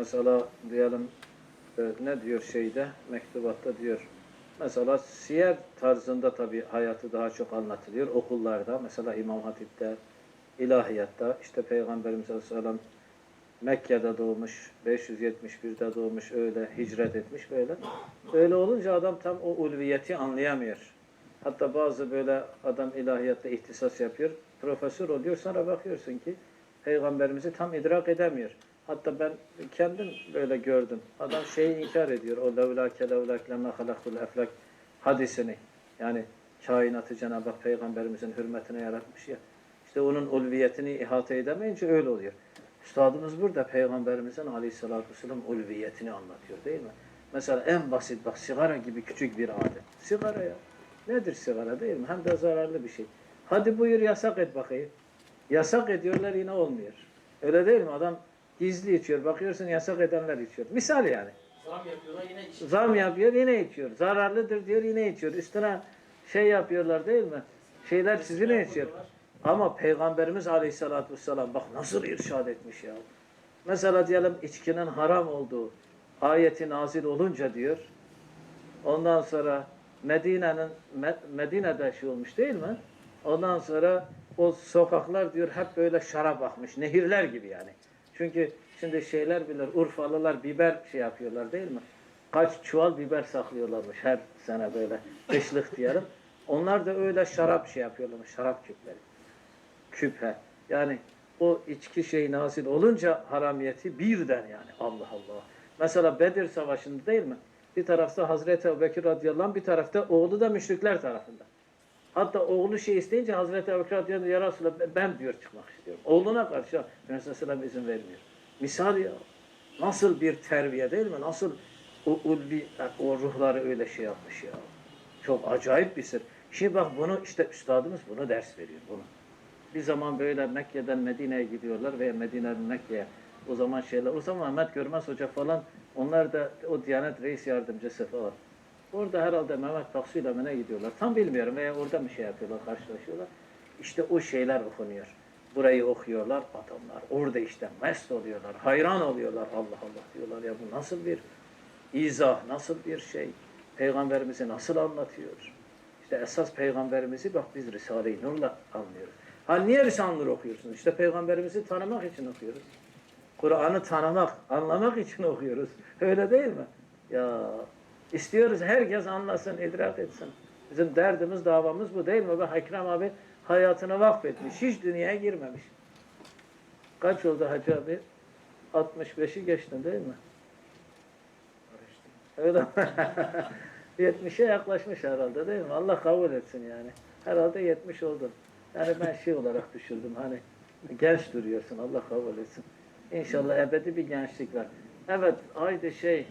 Mesela diyelim e, ne diyor şeyde mektubatta diyor. Mesela siyer tarzında tabi hayatı daha çok anlatılıyor okullarda. Mesela İmam Hatip'te, ilahiyatta işte Peygamberimiz Aleyhisselam Mekke'de doğmuş, 571'de doğmuş, öyle hicret etmiş böyle. Öyle olunca adam tam o ulviyeti anlayamıyor. Hatta bazı böyle adam ilahiyatta ihtisas yapıyor, profesör oluyor sonra bakıyorsun ki Peygamberimizi tam idrak edemiyor. Hatta ben kendim böyle gördüm. Adam şeyi inkar ediyor. O levlake levlak lemme halakul eflak hadisini. Yani kainatı Cenab-ı Hak Peygamberimizin hürmetine yaratmış ya. İşte onun ulviyetini ihate edemeyince öyle oluyor. Üstadımız burada Peygamberimizin aleyhissalatü vesselam ulviyetini anlatıyor değil mi? Mesela en basit bak sigara gibi küçük bir adet. Sigara ya. Nedir sigara değil mi? Hem de zararlı bir şey. Hadi buyur yasak et bakayım. Yasak ediyorlar yine olmuyor. Öyle değil mi? Adam gizli içiyor. Bakıyorsun yasak edenler içiyor. Misal yani. Zam yapıyorlar yine iş. Zam yapıyor yine içiyor. Zararlıdır diyor yine içiyor. Üstüne şey yapıyorlar değil mi? Şeyler çizine içiyor. Ama Peygamberimiz Aleyhisselatü Vesselam bak nasıl irşad etmiş ya. Mesela diyelim içkinin haram olduğu ayeti nazil olunca diyor. Ondan sonra Medine'nin Me- Medine'de şey olmuş değil mi? Ondan sonra o sokaklar diyor hep böyle şarap akmış. Nehirler gibi yani. Çünkü şimdi şeyler bilir Urfalılar biber şey yapıyorlar değil mi? Kaç çuval biber saklıyorlarmış her sene böyle kışlık diyelim. Onlar da öyle şarap şey yapıyorlarmış. Şarap küpleri küpe. Yani o içki şey nazil olunca haramiyeti birden yani Allah Allah. Mesela Bedir Savaşı'nda değil mi? Bir tarafta Hazreti Ebubekir radıyallahu anh, bir tarafta oğlu da müşrikler tarafında. Hatta oğlu şey isteyince Hazreti Ebubekir anh, ya Resulallah ben diyor çıkmak istiyorum. Oğluna karşı Efendimiz izin vermiyor. Misal ya. Nasıl bir terbiye değil mi? Nasıl o, ulvi, o ruhları öyle şey yapmış ya. Çok acayip bir sır. Şimdi bak bunu işte üstadımız bunu ders veriyor. Bunu. Bir zaman böyle Mekke'den Medine'ye gidiyorlar veya Medine'den Mekke'ye. O zaman şeyler, o zaman Mehmet Görmez Hoca falan, onlar da o Diyanet Reis Yardımcısı falan. Orada herhalde Mehmet Taksu'yla mı ne gidiyorlar? Tam bilmiyorum veya orada mı şey yapıyorlar, karşılaşıyorlar. İşte o şeyler okunuyor. Burayı okuyorlar adamlar. Orada işte mest oluyorlar, hayran oluyorlar. Allah Allah diyorlar ya bu nasıl bir izah, nasıl bir şey. Peygamberimizi nasıl anlatıyor? İşte esas peygamberimizi bak biz Risale-i Nur'la anlıyoruz. Ha niye Risale-i Nur okuyorsunuz? İşte peygamberimizi tanımak için okuyoruz. Kur'an'ı tanımak, anlamak için okuyoruz. Öyle değil mi? Ya istiyoruz herkes anlasın, idrak etsin. Bizim derdimiz, davamız bu değil mi? Bak Ekrem abi hayatını vakfetmiş. Hiç dünyaya girmemiş. Kaç oldu Hacı abi? 65'i geçtin değil mi? Öyle mi? 70'e yaklaşmış herhalde değil mi? Allah kabul etsin yani. Herhalde 70 oldun. Yani ben şey olarak düşürdüm hani genç duruyorsun Allah kabul etsin. İnşallah ebedi bir gençlik var. Evet haydi şey